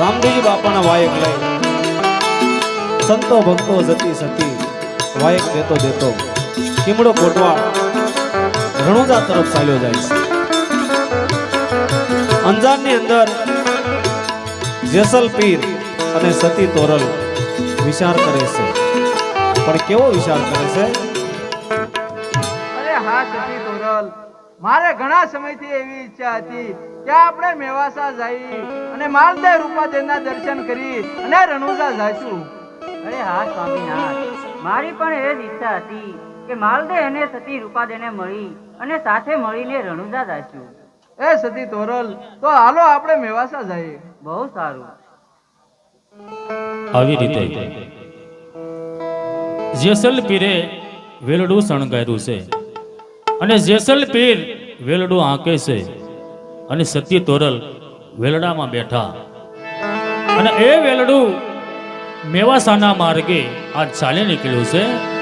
રામદેવજી બાપાના વાયક લઈ. સંતો ભક્તો જતી સતી, વાયક દેતો દેતો. કીમડો કોટવા રણુજા તરફ ચાલ્યો જાય છે. અંજારની અંદર જેસલ પીર અને સતી તોરલ વિચાર કરે છે. પણ કેવો વિચાર કરે છે? અરે હા, સતી તોરલ. મારે ઘણા સમયથી એવી ઈચ્છા હતી કે આપણે મેવાસા જઈ અને માલદેવ રૂપાદેવના દર્શન કરી અને રણુજા જઈશું અરે હા સ્વામીનાથ મારી પણ એ જ ઈચ્છા હતી કે માલદેવ અને સતી રૂપાદેને મળી અને સાથે મળીને રણુજા જઈશું એ સતી તોરલ, તો હાલો આપણે મેવાસા જઈએ. બહુ સારું. આવી રીતે જેસલ પીરે વેલડું શણગાર્યું છે અને જેસલ પીર વેલડું આંકે છે. અને સત્ય તોરલ વેલડામાં બેઠા. અને એ વેલડું મેવાસાના માર્ગે આજ ચાલી નીકળ્યું છે.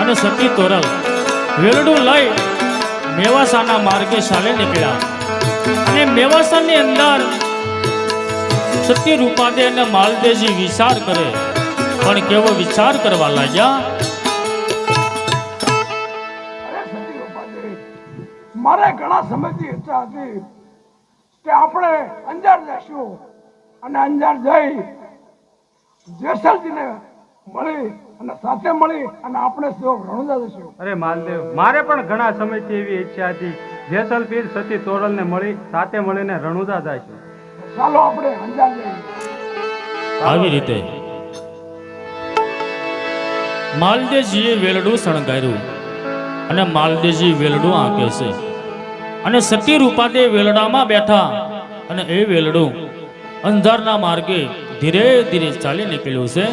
અને સતી તોરલ વેલડું લઈ મેવાસાના માર્ગે ચાલે નીકળ્યા. અને મેવાસાની અંદર સત્ય રૂપાદે અને માલદેજી વિચાર કરે. પણ કેવો વિચાર કરવા લાગ્યા? સતી મારે ઘણા સમયથી ઈચ્છા હતી કે આપણે અંજાર જઈશું. અને અંજાર જઈ જેસલજીને મળી અને સાથે મળી અને આપણે સૌ રણુજા જઈશું અરે માલદેવ મારે પણ ઘણા સમયથી એવી ઈચ્છા હતી જેસલ પીર સતી તોરલને મળી સાથે મળીને રણુજા જઈશું ચાલો આપણે અંજાર જઈએ. આવી રીતે માલદેજીએ વેલડું શણગાર્યું અને માલદેવજી વેલડું આંકે છે. અને સતી રૂપાદે વેલડામાં બેઠા અને એ વેલડું અંધારના માર્ગે ધીરે ધીરે ચાલી નીકળ્યું છે.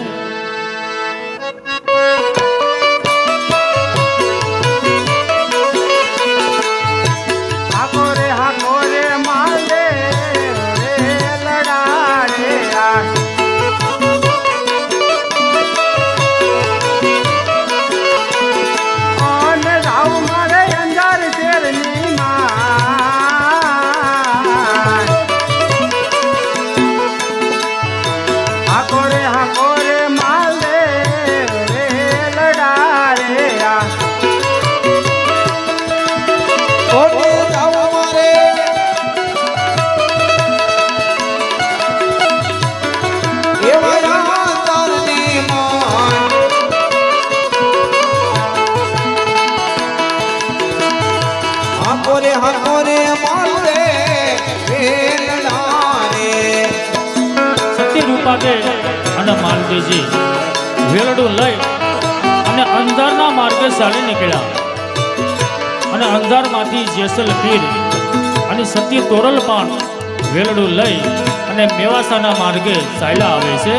માલદેજી વેલડું લઈ અને અંધારના માર્ગે ચાલી નીકળ્યા. અને અંધારમાંથી જેસલ પીર અને સતી તોરલ પણ વેલડું લઈ અને મેવાસાના માર્ગે ચાલ્યા આવે છે.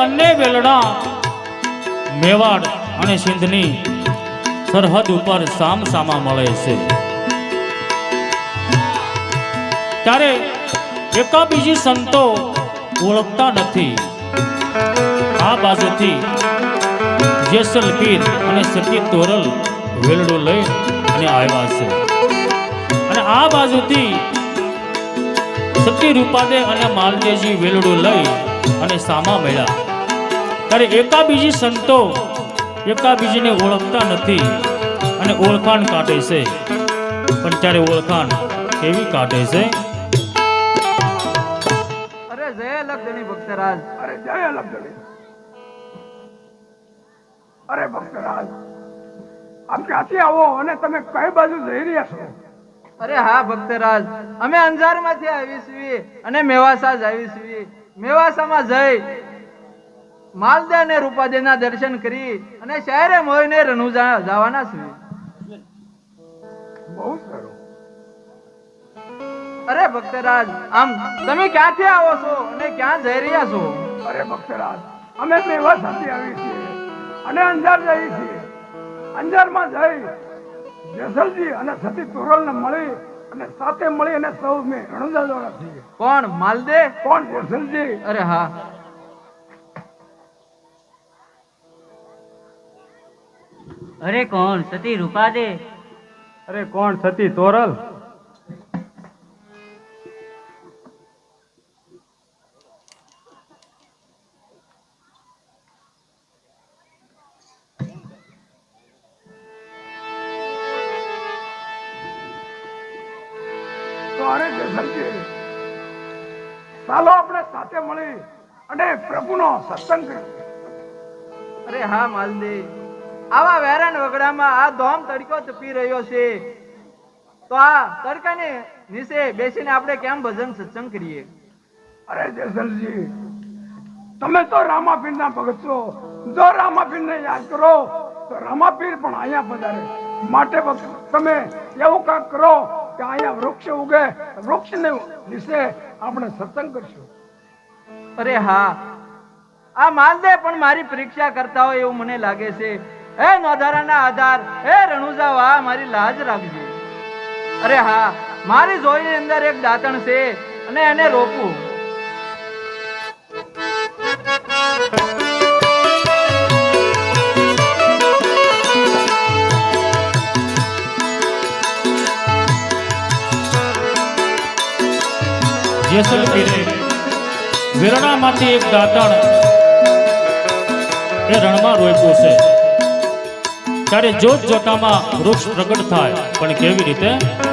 બંને વેલડા મેવાડ અને સિંધની સરહદ ઉપર સામ સામા મળે છે. ત્યારે એકાબીજી સંતો ઓળખતા નથી. આ બાજુથી જેસલ પીર અને સતી તોરલ વેલડો લઈ અને આવ્યા છે. અને આ બાજુથી સતી રૂપાદે અને માલદેજી વેલડું લઈ અને સામા મળ્યા. ત્યારે એકાબીજી સંતો એકાબીજીને ઓળખતા નથી અને ઓળખાણ કાઢે છે. પણ ત્યારે ઓળખાણ કેવી કાઢે છે? અરે જય ભક્તરાજ. અરે જય અલગદળી. અરે ભક્તરાજ આપ ક્યાંથી આવો અને તમે કઈ બાજુ જઈ રહ્યા છો? અરે હા ભક્તરાજ અમે અંજારમાંથી આવી છીએ અને મેવાસા જ આવી છીએ મેવાસામાં જઈ માલદે રૂપાદેવ ના દર્શન કરી અને શહેરે મોહીને રણુજા જવાના છે. બહુ સારું. અરે ભક્તરાજ આમ તમે ક્યાંથી આવો છો અને ક્યાં જઈ રહ્યા છો? અરે ભક્તરાજ અમે મેવા સાથે આવી છીએ. અને અંજાર જઈ છીએ. અંજારમાં જઈ જેસલજી અને સતી તોરલને મળી અને સાથે મળી અને સૌ મેં રણુજા દ્વારા કોણ માલદે? કોણ જેસલજી? અરે હા. અરે કોણ? સતી રૂપા દે. અરે કોણ સતી? તોરલ. ચાલો આપણે સાથે મળી અને પ્રભુનો સત્સંગ કરીએ. અરે હા માલદે. આવા વેરાન વગડામાં આ ધોમ તડકો તપી રહ્યો છે. તો આ તડકાની નીચે બેસીને આપણે કેમ ભજન સત્સંગ કરીએ? અરે જેસલજી તમે તો રામાપીરના ભગત છો. જો રામાપીરને યાદ કરો તો રામાપીર પણ અહીંયા પધારે. માટે તમે એવું કામ કરો કે અહીંયા વૃક્ષ ઉગે વૃક્ષને વિશે આપણે સત્સંગ કરશું. અરે હા આ માલદે પણ મારી પરીક્ષા કરતા હોય એવું મને લાગે છે. હે નોધારાના આધાર એ રણુજા વાહ મારી લાજ રાખજે. અરે હા, મારી જોઈની અંદર એક દાંતણ છે અને એને રોપું જેસલ પીરે, વેરણામાંથી એક દાંતણ એ રણમાં રોપ્યું છે. ત્યારે જોત જોતામાં વૃક્ષ પ્રગટ થાય. પણ કેવી રીતે?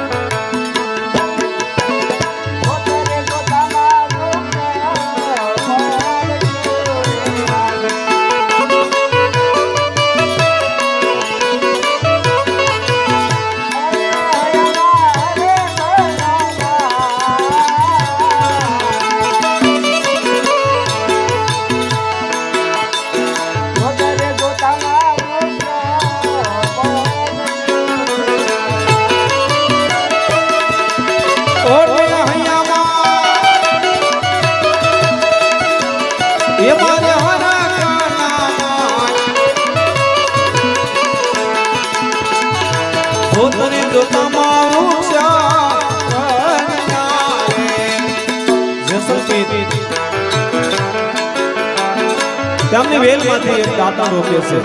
તેમની વેલમાંથી એક દાતા રોકે છે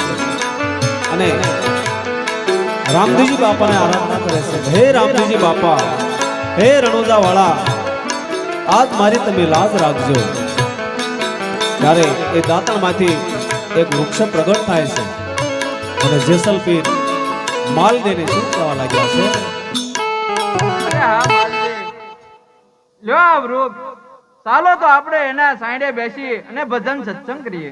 અને રામજીજી બાપાને આરાધના કરે છે. હે રામજીજી બાપા, હે રણોજા વાળા આજ મારી તમે લાજ રાખજો. ત્યારે એ દાંતણમાંથી એક વૃક્ષ પ્રગટ થાય છે અને જેસલપીર માલ દેને શું કહેવા લાગ્યા છે. લ્યો આ વૃક્ષ. ચાલો તો આપણે એના સાઈડે બેસી અને ભજન સત્સંગ કરીએ.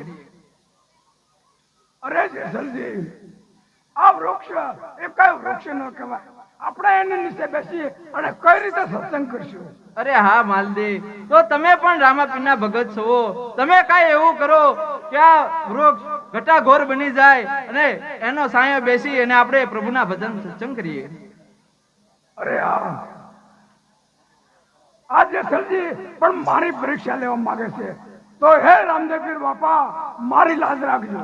અરે જેસલજી આ વૃક્ષ એ કઈ વૃક્ષ ન કહેવાય. આપણે એની નીચે બેસી અને કઈ રીતે સત્સંગ કરશું? અરે હા માલદી. તો તમે પણ રામાપીના ભગત છો. તમે કઈ એવું કરો કે આ વૃક્ષ ઘટાઘોર બની જાય અને એનો સાયો બેસી અને આપણે પ્રભુના ભજન સત્સંગ કરીએ. અરે હા. આજે સલજી પણ મારી પરીક્ષા લેવા માંગે છે. તો હે રામદેવપીર બાપા, મારી લાજ રાખજો.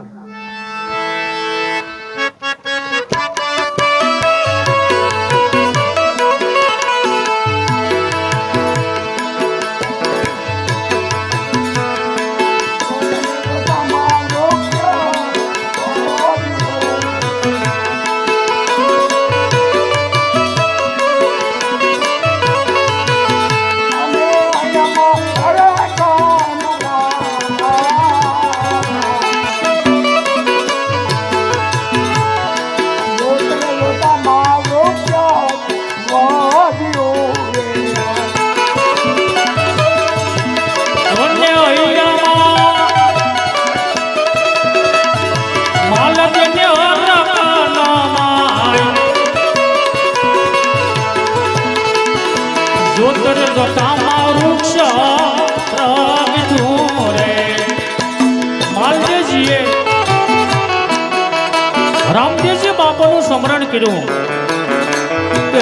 રામદેવજી બાપાનું સ્મરણ કર્યું.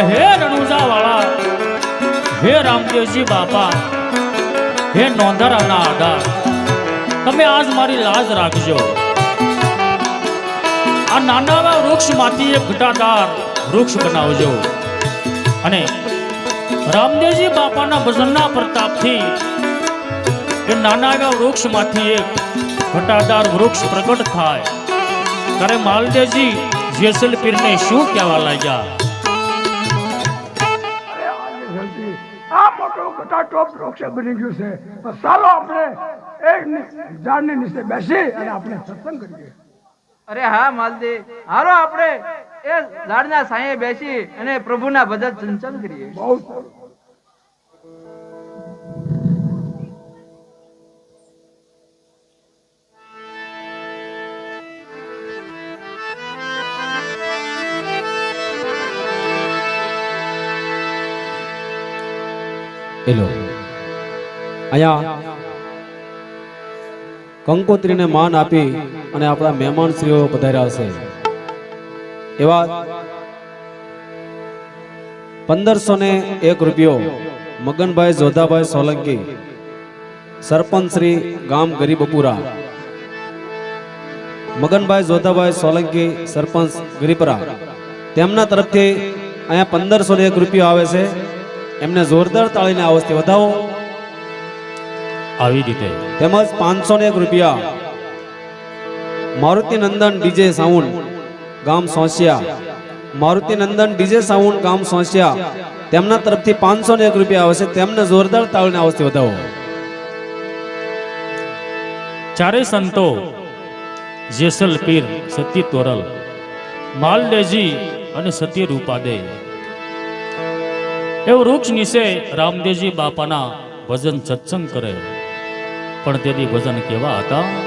હે રણુજા વાળા હે રામદેવજી બાપા, હે નોંધારાના આધાર, તમે આજ મારી લાજ રાખજો. આ નાના વૃક્ષ વૃક્ષમાંથી એક ઘટાદાર વૃક્ષ બનાવજો. અને રામદેવજી બાપાના ભજનના પ્રતાપથી એ નાના એવા વૃક્ષમાંથી એક ઘટાદાર વૃક્ષ પ્રગટ થાય. ત્યારે માલદેવજી જેસલપીરને શું કહેવા લાગ્યા? અરે આ મોટો ઘટાટોપ વૃક્ષ બની ગયું છે. ચાલો આપણે એક ની- ઝાડની નીચે બેસી અને આપણે સત્સંગ કરીએ. અરે હા માલદે. હાલો આપણે એ ઝાડના સાંયે બેસી અને પ્રભુના ભજન સંચન કરીએ. બહુ સારું. એલો. અહીંયા કંકોત્રીને માન આપી અને આપણા મહેમાન શ્રીઓ પધાર્યા છે એવા પંદરસો ને એક રૂપિયો મગનભાઈ જોધાભાઈ સોલંકી સરપંચ શ્રી ગામ ગરીબપુરા મગનભાઈ જોધાભાઈ સોલંકી સરપંચ ગરીપરા તેમના તરફથી અહીંયા પંદરસો ને એક રૂપિયો આવે છે. એમને જોરદાર તાળીને આવસ્થી વધાવો. આવી રીતે. તેમજ પાંચસો ને એક રૂપિયા. Maruti Nandan DJ sound. ગામ સોંસિયા. મારુતિ નંદન ડીજે સાઉન્ડ ગામ સોંસિયા. તેમના તરફથી પાંચસો ને એક રૂપિયા આવશે. તેમને જોરદાર તાળને આવશે વધાવો. ચારે સંતો, જેસલ પીર, સતી તોરલ માલદેજી અને સતી રૂપાદે. એ વૃક્ષ નીચે રામદેવજી બાપાના ભજન સત્સંગ કરે. પણ તેથી ભજન કેવા હતા?